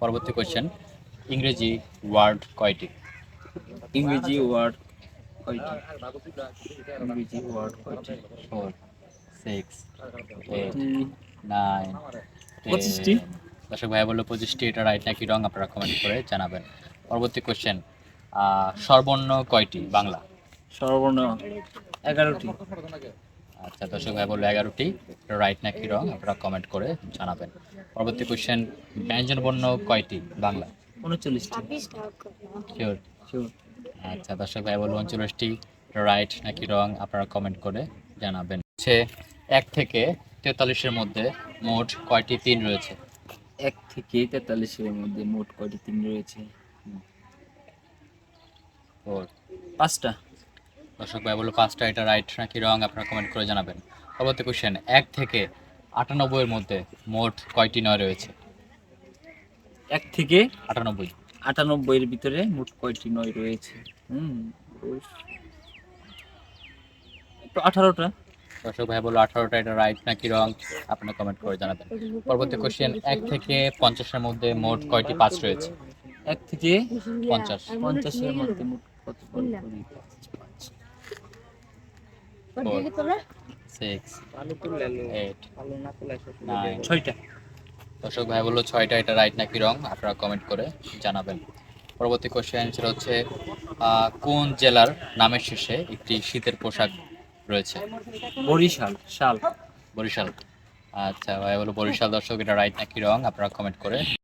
পরবর্তী কোয়েশ্চেন ইংরেজি ওয়ার্ড কয়টি? ইংরেজি ওয়ার্ড কয়টি? ইংরেজি ওয়ার্ড কয়টি? ফোর সিক্স এইট নাইন পঁচিশটি। দর্শক ভাই বলল পঁচিশটি এটা রাইট নাকি রং আপনারা কমেন্ট করে জানাবেন। পরবর্তী কোয়েশ্চেন সর্বর্ণ কয়টি বাংলা? সর্বর্ণ এগারোটি। আচ্ছা দর্শক ভাই বলল এগারোটি। রাইট নাকি রং আপনারা কমেন্ট করে জানাবেন। পরবর্তী কোয়েশ্চেন ব্যঞ্জন বর্ণ কয়টি বাংলা? উনচল্লিশটি. আচ্ছা দর্শক ভাই বলব উনচল্লিশটি। রাইট নাকি রং আপনারা কমেন্ট করে জানাবেন। হচ্ছে এক থেকে তেতাল্লিশের মধ্যে মোট কয়টি তিন রয়েছে? এক থেকে তেতাল্লিশের মধ্যে মোট কয়টি তিন রয়েছে? পাঁচটা। দর্শক ভাই বলল পাঁচটা এটা রাইট নাকি রং আপনারা কমেন্ট করে জানাবেন। পরবর্তী কোশ্চেন এক থেকে আটানব্বইয়ের মধ্যে মোট কয়টি নয় রয়েছে? এক থেকে আটানব্বই। আটানব্বইয়ের ভিতরে মোট কয়টি নয় রয়েছে? হুম। একটু আঠারোটা। দর্শক ভাই বলল আঠারোটা এটা রাইট নাকি রং আপনারা কমেন্ট করে জানাবেন। পরবর্তী কোশ্চেন এক থেকে পঞ্চাশের মধ্যে মোট কয়টি পাঁচ রয়েছে? এক থেকে পঞ্চাশ। পঞ্চাশের মধ্যে মোট কত করি? ফোর সিক্স এইট নাইন ছয়টা। দর্শক ভাই বলল ছয়টা এটা রাইট নাকি রং আপনারা কমেন্ট করে জানাবেন। পরবর্তী কোশ্চেন সেটা হচ্ছে আহ, কোন জেলার নামের শেষে একটি শীতের পোশাক রয়েছে? বরিশাল শাল। বরিশাল। আচ্ছা ভাই বলো বরিশাল দর্শক এটা রাইট নাকি রং আপনারা কমেন্ট করে